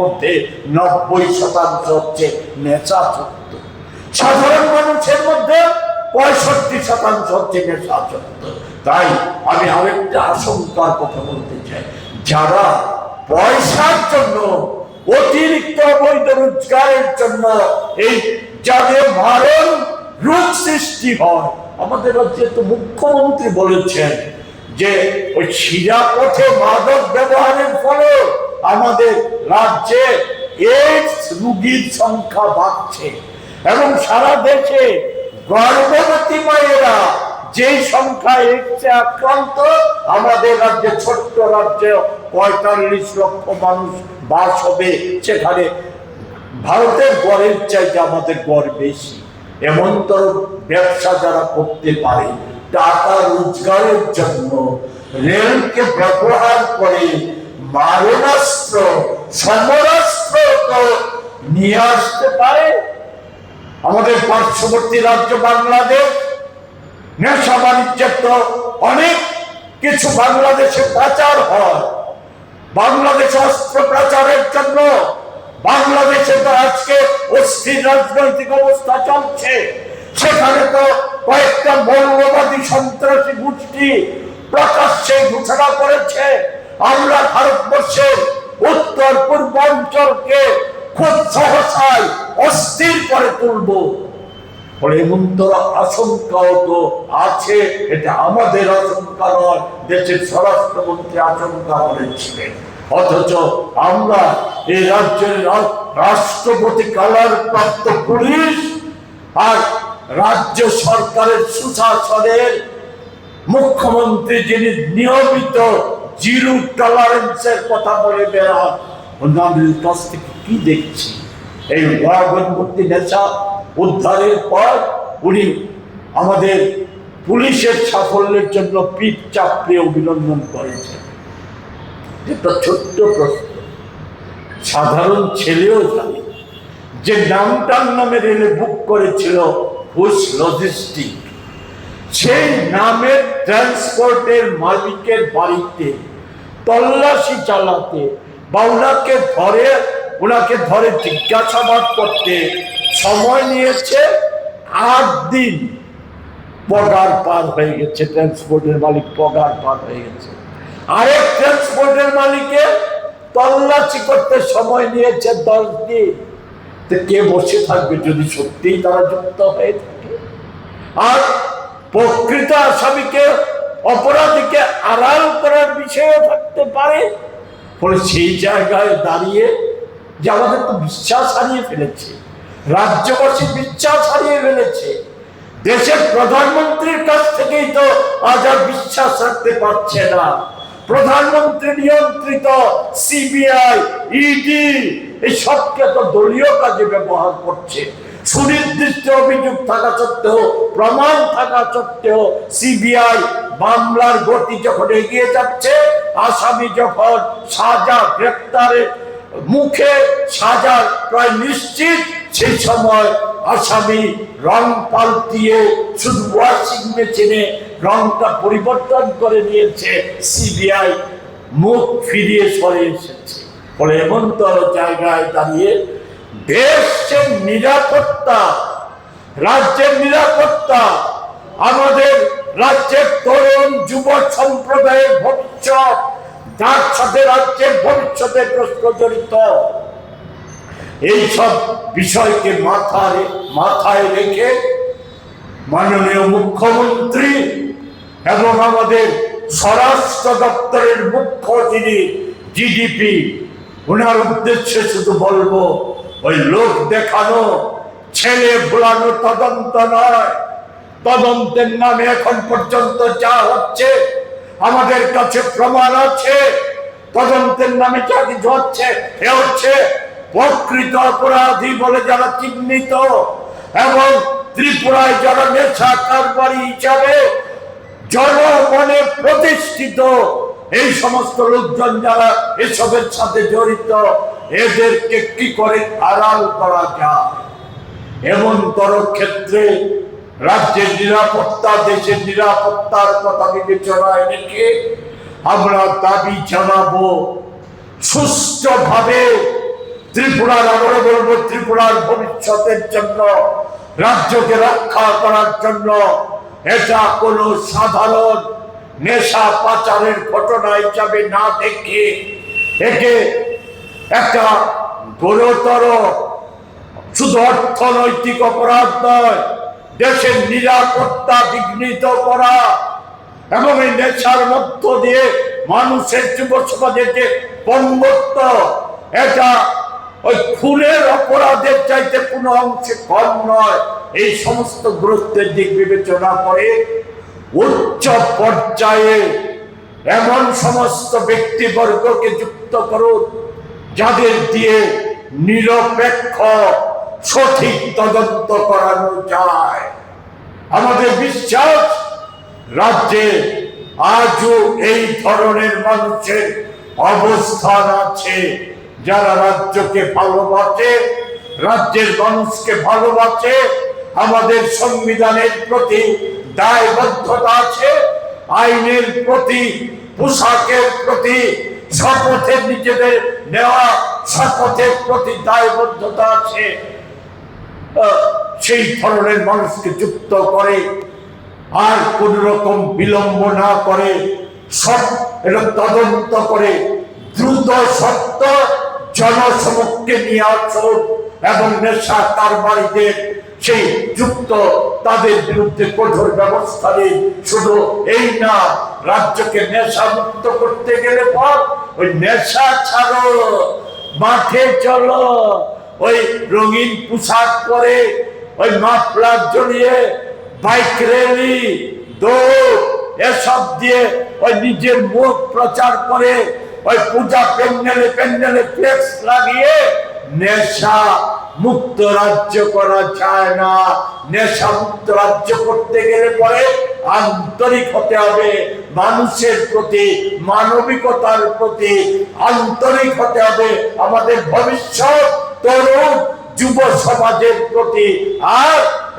মধ্যে নব্বই শতাংশ হচ্ছে সাধারণ মানুষের মধ্যে পঁয়ষট্টি শতাংশ হচ্ছে তাই আমি আরেকটা আশঙ্কার কথা বলতে চাই। যারা পয়সার জন্য, অতিরিক্ত অবৈধ রোজগারের জন্য এই যাদের মারণ রোগ সৃষ্টি হয়, আমাদের রাজ্যে তো মুখ্যমন্ত্রী বলেছেন যে ওই শিরা পথে মাদক ব্যবহারের ফলে আমাদের রাজ্যে এইডস রোগীর সংখ্যা বাড়ছে এবং সারা দেশে গর্ভবতী মায়েরা যেই সংখ্যা এইডসে আক্রান্ত, আমাদের রাজ্যে ছোট্ট রাজ্যে পঁয়তাল্লিশ লক্ষ মানুষ বাস হবে। সেখানে ভারতের গড়ের চাইতে আমাদের গড় বেশি। এমন তো ব্যবসা যারা করতে পারে, টাকা রোজগারের জন্য রেলকে ব্যবহার করে মারণাস্ত্র সমরাস্ত্র তো নিয়ে আসতে পারে। আমাদের পার্শ্ববর্তী রাজ্য বাংলাদেশ, নেশা বাণিজ্যের তো অনেক কিছু বাংলাদেশে পাচার হয়। বাংলাদেশ অস্ত্র প্রচারের জন্য বাংলাদেশে তো আজকে অস্থির রাজনৈতিক অবস্থা চলছে। সেখানে তো কয়েকটা মৌলবাদী সন্ত্রাসী গোষ্ঠী প্রকাশ্যে ঘোষণা করেছে। আমরা ভারতবর্ষের উত্তর পূর্বাঞ্চলকে খুব সহসায় অস্থির করে তুলবো। অথচ আমরা এই রাজ্যের রাষ্ট্রপতি কালার প্রাপ্ত পুলিশ আর রাজ্য সরকারের সুশাসনের মুখ্যমন্ত্রী যিনি নিয়মিত জিরো টলারেন্সের কথা বলে বেড়ান ওনাদের কাছ থেকে কি দেখছি? এই ওয়াগনবর্তী নেশা উদ্ধারের পর উনি আমাদের পুলিশের সাফল্যের জন্য পিঠ চাপড়ে অভিনন্দন করেছেন। এটা ছোট্ট প্রশ্ন। সাধারণ ছেলেও জানে যে নামটার নামে রেলে বুক করেছিল ঘোষ লজিস্টিক। সেই নামের ট্রান্সপোর্টের মালিকের বাড়িতে তল্লাশি চালাতে বা ওনাকে ধরে ওনাকে ধরে জিজ্ঞাসাবাদ করতে সময় নিয়েছে আট দিন। পগার পার হয়ে গেছে ট্রান্সপোর্টের মালিক পগার পার হয়ে গেছে। আরেক ট্রান্সপোর্টের মালিকে তল্লাশি করতে সময় নিয়েছে দশ দিন। কে বসে থাকবে যদি সত্যিই তারা যুক্ত হয়ে থাকে? আর প্রকৃত আসামিকে অপরাধীকে আড়াল করার বিষয়ও থাকতে পারে। ফলে সেই জায়গায় দাঁড়িয়ে যে আমাদের তো বিশ্বাস হারিয়ে ফেলেছে, রাজ্যবাসী বিশ্বাস হারিয়ে ফেলেছে, দেশের প্রধানমন্ত্রীর কাছ থেকেই তো আজ আর বিশ্বাস রাখতে পারছে না। প্রধানমন্ত্রী নিয়ন্ত্রিত, সিবিআই, ইডি, এই সবকে তো দলীয় কাজে ব্যবহার করছে। সুনির্দিষ্ট অভিযোগ থাকা সত্ত্বেও, প্রমাণ থাকা সত্ত্বেও সিবিআই মামলার গতি যখন এগিয়ে যাচ্ছে, আসামি যখন সাজা গ্রেপ্তারের মুখে সাজার প্রায় নিশ্চিত, সেই সময় আসামি রং পাল্টিয়ে শুধু ওয়াশিং মেশিনে রংটা পরিবর্তন করে নিয়েছে, সিবিআই মুখ ফিরিয়ে সরে এসেছে। ফলে এমনতর জায়গায় দাঁড়িয়ে দেশের নিরাপত্তা, রাজ্যের নিরাপত্তা, আমাদের রাজ্যের তরুণ যুব সম্প্রদায়ের ভবিষ্যৎ, যার সাথে রাজ্যের ভবিষ্যতের প্রশ্ন জড়িত এইসব বিষয়কে মাথায় মাথায় রেখে মাননীয় মুখ্যমন্ত্রী এবং আমাদের স্বরাষ্ট্র দপ্তরের মুখ্য যিনি, জিডিপি ওনার উদ্দেশ্যে শুধু বলব ওই লোক দেখানো, ছেলে ভুলানো তদন্ত নয়। তদন্তের নামে এখন পর্যন্ত যা হচ্ছে, আমাদের কাছে প্রমাণ আছে। তদন্তের নামে যা কিছু হচ্ছে, এ হচ্ছে প্রকৃত অপরাধী বলে যারা চিহ্নিত এবং ত্রিপুরায় যারা নেশা কারবারি হিসাবে জনমনে প্রতিষ্ঠিত, এই সমস্ত লোকজন যারা এসবের সাথে জড়িত এদেরকে কি করে আড়াল করা যায়? এমন তর ক্ষেত্রে রাজ্যের নিরাপত্তা, দেশের নিরাপত্তার কথা বিবেচনায় রেখে আমরা দাবি জানাব সুস্থভাবে ত্রিপুরার, আবারও বলব, ত্রিপুরার ভবিষ্যতের জন্য, রাজ্যকে রক্ষা করার জন্য এটা কোনো সাধারণ নেশা পাচারের ঘটনা হিসাবে না দেখে একে একটা গুরুতর শুধু অর্থনৈতিক অপরাধ নয়, দেশের নিরাপত্তা বিঘ্নিত করা এবং এই নেশার মধ্য দিয়ে মানুষের যুব সমাজের যে পঙ্গত্ব এটা ওই খুনের অপরাধের চাইতে কোনো অংশে কম নয়। এই সমস্ত গুরুত্বের দিক বিবেচনা করে উচ্চ পর্যায়ে এমন সমস্ত ব্যক্তিবর্গকে যুক্ত করুন। যাদের দিয়ে নিরপেক্ষ সঠিক তদন্ত করানো যায়। আমাদের বিশ্বাস, রাজ্যে আজও এই ধরনের মানুষের অবস্থান আছে। যারা রাজ্যকে ভালোবাসে, রাজ্যের মানুষকে ভালোবাসে, আমাদের সংবিধানের প্রতি দায়বদ্ধতা আছে, আইনের প্রতি, পোশাকের প্রতি, শপথের নিজেদের নেওয়া শপথের প্রতি দায়বদ্ধতা আছে। সেই ধরনের মানুষকে যুক্ত করে, আর কোন রকম বিলম্ব না করে সব এটা তদন্ত করে দ্রুত সত্য জনসমক্ষে নিয়ে আসুন এবং নেশা কারবারিদের সেই যুক্ত তাদের বিরুদ্ধে কঠোর ব্যবস্থা নেই। শুধু এই না, রাজ্যকে নেশা মুক্ত করতে গেলে পর ওই নেশা ছাড়ো, মাঠে চলো। ওই রঙিন পোশাক পরে ওই মাফলার জড়িয়ে বাইক র্যালি দৌড়, এসব দিয়ে ওই নিজের মুখ প্রচার করে ওই পূজা প্যান্ডেলে প্যান্ডেলে ফ্লেক্স লাগিয়ে নেশা মুক্ত রাজ্য করা যায় না। নেশা মুক্ত রাজ্য করতে গেলে পরে আন্তরিক হতে হবে, মানুষের প্রতি, মানবিকতার প্রতি আন্তরিক হতে হবে। আমাদের ভবিষ্যৎ তরুণ যুব সমাজের প্রতি আর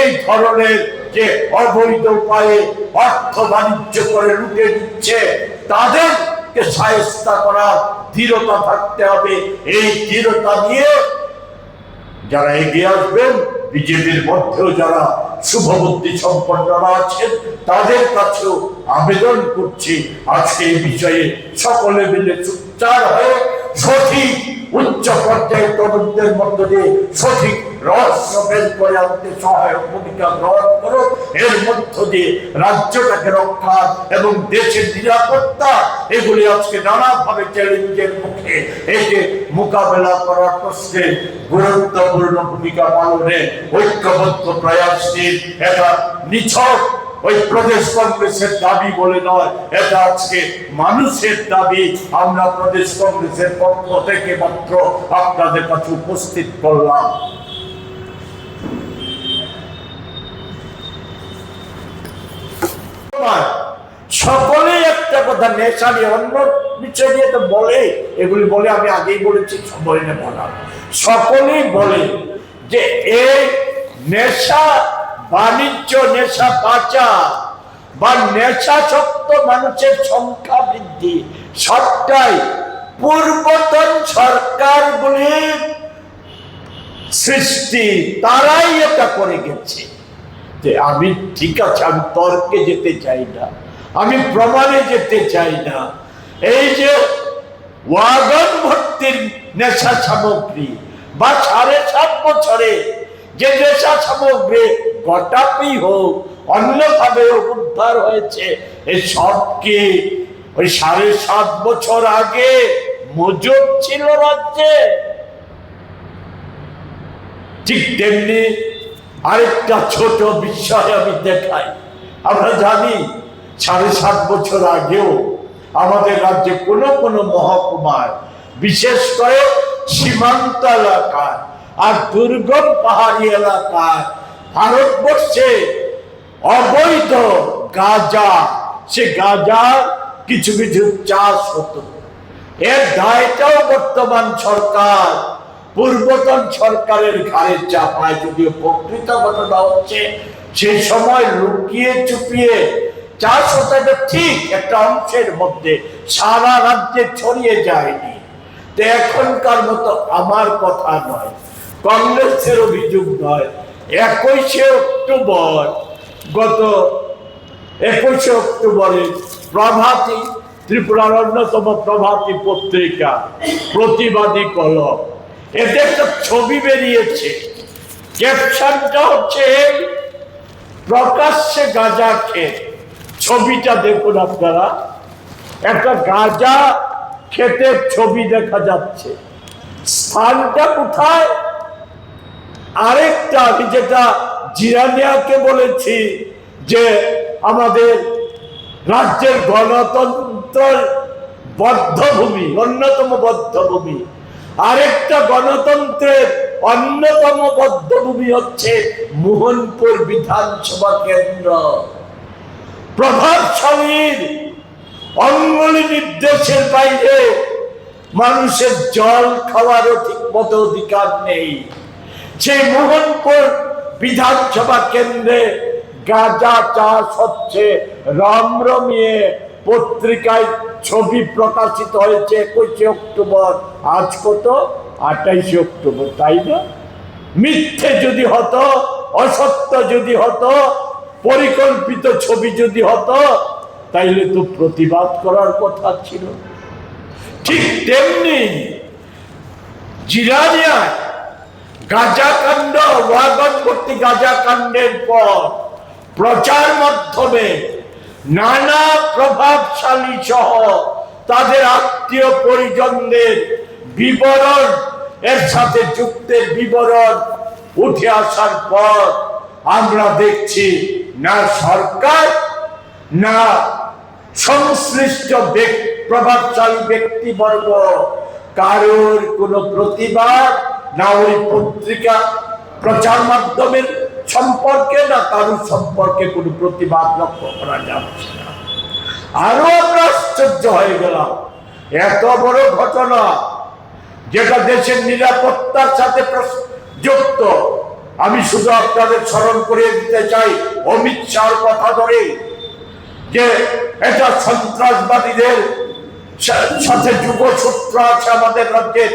এই ধরনের যে অবৈধ উপায়ে অর্থ বাণিজ্য করে লুটে দিচ্ছে তাদেরকে সায়স্তা করার দৃঢ়তা থাকতে হবে। এই দৃঢ়তা নিয়ে যারা এগিয়ে আসবেন, বিজেপির মধ্যেও যারা শুভবুদ্ধি সম্পন্নরা আছেন, তাদের কাছেও আবেদন করছি, আজকে এই বিষয়ে সকলে মিলে চুপচার হয়ে সঠিক উচ্চ পর্যায়ে তরুণদের মধ্য দিয়ে সঠিক রহস্য বের করে আনতে সহায়ক ভূমিকা গ্রহণ এর মধ্য দিয়ে রাজ্যটাকে রক্ষা এবং দেশের নিরাপত্তা, এগুলি আজকে নানাভাবে চ্যালেঞ্জের মুখে একে মোকাবেলা করার প্রশ্নে গুরুত্বপূর্ণ ভূমিকা পালনে ঐক্যবদ্ধ প্রয়াসটির এটা নিছক ওই প্রদেশ কংগ্রেসের দাবি বলে নয়, এটা আজকে মানুষের দাবি। আমরা প্রদেশ কংগ্রেসের পক্ষ থেকে মাত্র আপনাদের কাছে উপস্থিত করলাম। সকলেই একটা কথা নেশা নিয়ে, অন্য বিষয় নিয়ে তো বলে, এগুলি বলে আমি আগেই বলেছি, সময় নেব না। সকলেই বলে যে এই নেশা বাণিজ্য নেশা পাচার বা নেশাসক্ত মানুষের সংখ্যা বৃদ্ধি, সবটাই পূর্বতন সরকারগুলির সৃষ্টি, তারাই এটা করে গেছে। যে আমি ঠিক আছে, আমি তর্কে যেতে চাই না, আমি প্রমাণে যেতে চাই না। এই যে ওয়াগন ভর্তির নেশা সামগ্রী, বা সাড়ে সাত বছরে যে নেশা সামগ্রী গোটাপি হোক, অন্যভাবে উদ্ধার হয়েছে এই সব কি ওই সাড়ে সাত বছর আগে মজুদ ছিল রাজ্যে? ঠিক তেমনি আরেকটা ছোট বিষয় আমি দেখাই। আমরা জানি সাড়ে সাত বছর আগেও আমাদের রাজ্যে কোনো কোনো মহকুমায় বিশেষ করে সীমান্ত এলাকায় আর দুর্গম পাহাড়ি এলাকায় ভারতবর্ষে অবৈধ গাঁজা, সে গাঁজা কিছু কিছু চাষ হতো। এর দায়টাও বর্তমান সরকার, পূর্বতন সরকারের ঘাড়ে চাপায়। যদিও প্রকৃত ঘটনা হচ্ছে, সে সময় লুকিয়ে চুপিয়ে চাষ হতো ঠিক একটা অংশের মধ্যে। সারা রাজ্যে ছড়িয়ে যায়নি। এখনকার মতো আমার কথা নয়। কংগ্রেসের অভিযোগ নয়। একুশে অক্টোবর, গত একুশে অক্টোবরে প্রভাতী, ত্রিপুরার অন্যতম প্রভাতী পত্রিকা, প্রতিবাদী কলম। এতে একটা ছবি বেরিয়েছে। ক্যাপশনটা হচ্ছে, প্রকাশ্যে গাঁজা খেয়ে ছবিটা দেখুন আপনারা। একটা গাঁজা খেতে ছবি দেখা যাচ্ছে। স্থানটা কোথায়? আরেকটা আমি যেটা জিরানিয়াকে বলেছি যে আমাদের রাজ্যের গণতন্ত্রের বদ্ধভূমি, অন্যতম বদ্ধভূমি। আরেকটা গণতন্ত্রের অন্যতম বদ্ধভূমি হচ্ছে মোহনপুর বিধানসভা কেন্দ্র। প্রভাবশালীর অঙ্গলি নির্দেশের বাইরে মানুষের জল খাওয়ারও ঠিক মতো অধিকার নেই। সেই মোহনপুর বিধানসভা কেন্দ্রে গাঁজা চাষ হচ্ছে রমরমিয়ে পত্রিকায় ছবি প্রকাশিত হয়েছে একুশে অক্টোবর। আজ কত? আঠাইশে অক্টোবর, তাই না? মিথ্যে যদি হতো, অসত্য যদি হতো, পরিকল্পিত ছবি যদি হতো, তাইলে তো প্রতিবাদ করার কথা ছিল। ঠিক তেমনি জিরানিয়ায় গাজাকাণ্ড, ওয়াগন ভর্তি গাজাকাণ্ডের পর প্রচার মাধ্যমে নানা প্রভাবশালী সহ তাদের আত্মীয় পরিজনদের বিবরণ, এর সাথে যুক্তের বিবরণ উঠে আসার পর আমরা দেখছি না সরকার, না সংশ্লিষ্ট প্রভাবশালী ব্যক্তিবর্গ কারোর কোনো প্রতিবাদ না ওই পত্রিকা প্রচার মাধ্যমের সম্পর্কে, না কারোর সম্পর্কে কোনো প্রতিবাদ লক্ষ্য করা যাচ্ছে না। আরও আমরা আশ্চর্য হয়ে গেলাম। এত বড় ঘটনা যেটা দেশের নিরাপত্তার সাথে যুক্ত। আমি শুধু আপনাদের স্মরণ করিয়ে দিতে চাই, অমিত শাহর কথা ধরে, যে এটা সন্ত্রাসবাদীদের সাথে যুগসূত্র আছে আমাদের রাজ্যের।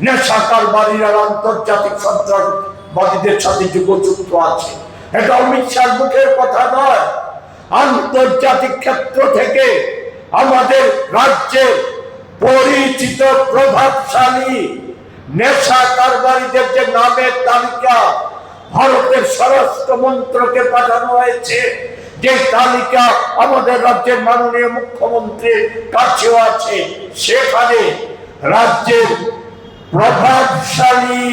নেশা আর আন্তর্জাতিক সন্ত্রাসবাদীদের সাথে যুগসূত্র আছে। এটা অমিত শাহ মুখের কথা নয়। আন্তর্জাতিক ক্ষেত্র থেকে আমাদের রাজ্যে পরিচিত প্রভাবশালী নেশা কারবারিদের যে নামের তালিকা ভারতের স্বরাষ্ট্র মন্ত্রকে পাঠানো হয়েছে, যে তালিকা আমাদের রাজ্যের মাননীয় মুখ্যমন্ত্রীর কাছেও আছে, সেখানে রাজ্যের প্রভাবশালী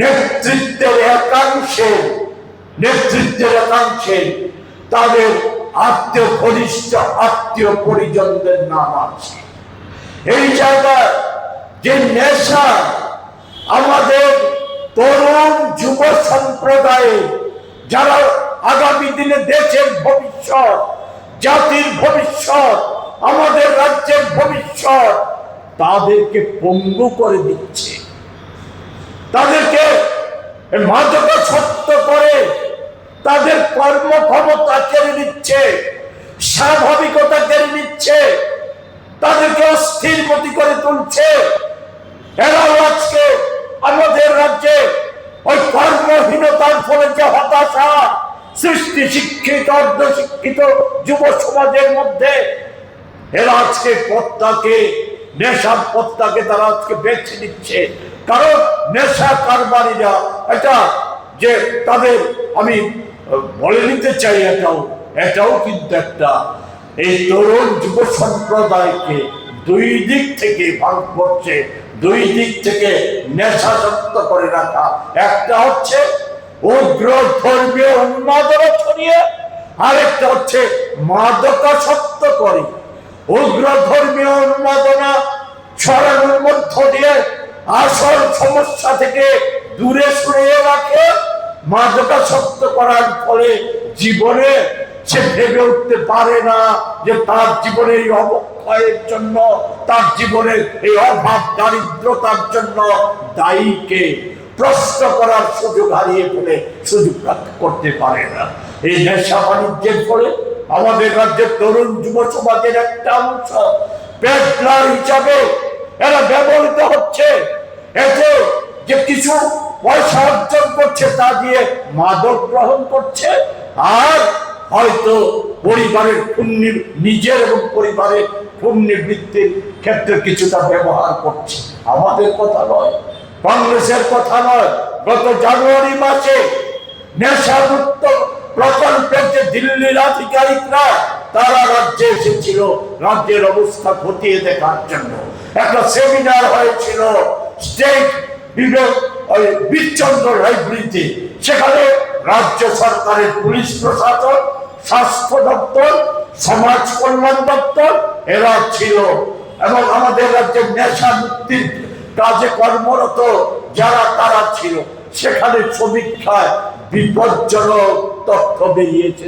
নেতৃত্বের একাংশের নেতৃত্বের একাংশের তাদের আত্মীয় ঘনিষ্ঠ আত্মীয় পরিজনদের নাম আছে। এই জায়গায় যে নেশা আমাদের তরুণ যুব সম্প্রদায়ে, যারা আগামী দিনে দেশের ভবিষ্যৎ, জাতির ভবিষ্যৎ, আমাদের রাজ্যের ভবিষ্যৎ তাদেরকে পঙ্গু করে দিচ্ছে। তাদেরকে মাদকাসক্ত করে তাদের কর্মক্ষমতা কেড়ে নিচ্ছে, স্বাভাবিকতা কেড়ে নিচ্ছে, তাদেরকে অস্থির মতি করে তুলছে। এরাও আজকে আমাদের রাজ্যে ওই কর্মহীনতার ফলে যে হতাশা সৃষ্টি শিক্ষিত অর্ধ শিক্ষিত যুব সমাজের মধ্যে, এরা আজকে পথটাকে নেশার পথটাকে তারা আজকে বেছে নিচ্ছে। কারণ নেশা কারবারিরা, এটা যে তাদের আমি বলে নিতে চাই, এটাও এটাও কিন্তু একটা এই তরুণ যুব সম্প্রদায়কে দুই দিক থেকে ভারতবর্ষে দুই দিক থেকে নেশাসক্ত করে রাখা। একটা হচ্ছে উগ্র ধর্মীয় উন্মাদনা ছড়িয়ে, আরেকটা হচ্ছে মাদকাসক্ত করে। উগ্র ধর্মীয় উন্মাদনা ছড়ানোর মধ্য দিয়ে আসল সমস্যা থেকে দূরে সরিয়ে রাখে মাদকাসক্ত করার ফলে জীবনে সে ভেবে উঠতে পারে না যে তার জীবনের এই অবক্ষয়ের জন্য, তার জীবনের এই অভাব দারিদ্রতার জন্য দায়ীকে প্রশ্ন করার সুযোগ হারিয়ে ফেলে সুযোগ করতে পারে না। এই নেশা বাণিজ্যের ফলে আমাদের রাজ্যের তরুণ যুব সমাজের একটা অংশ। পেটলার হিসাবে এরা ব্যবহৃত হচ্ছে। এতে যে কিছু পয়সা অর্জন করছে তা দিয়ে মাদক গ্রহণ করছে। আর হয়তো পরিবারের পুণ্যি নিজের এবং পরিবারের পুণ্যবৃত্তির ক্ষেত্রে কিছুটা ব্যবহার করছে। আমাদের কথা নয়, কংগ্রেসের কথা নয়। গত জানুয়ারি মাসে নেশামুক্ত প্রকল্পের যে দিল্লির আধিকারিকরা, তারা রাজ্যে এসেছিল। রাজ্যের অবস্থা খতিয়ে দেখার জন্য। একটা সেমিনার হয়েছিল স্টেট বিবেক, ওই বীরচন্দ্র লাইব্রেরিতে সেখানে রাজ্য সরকারের পুলিশ প্রশাসন স্বাস্থ্য দপ্তর, সমাজ কল্যাণ দপ্তর, এরা ছিল। এবং আমাদের রাজ্যের নেশা মুক্তির কাজে কর্মরত যারা, তারা ছিল। সেখানে সমীক্ষায় বিপজ্জনক তথ্য বেরিয়েছে।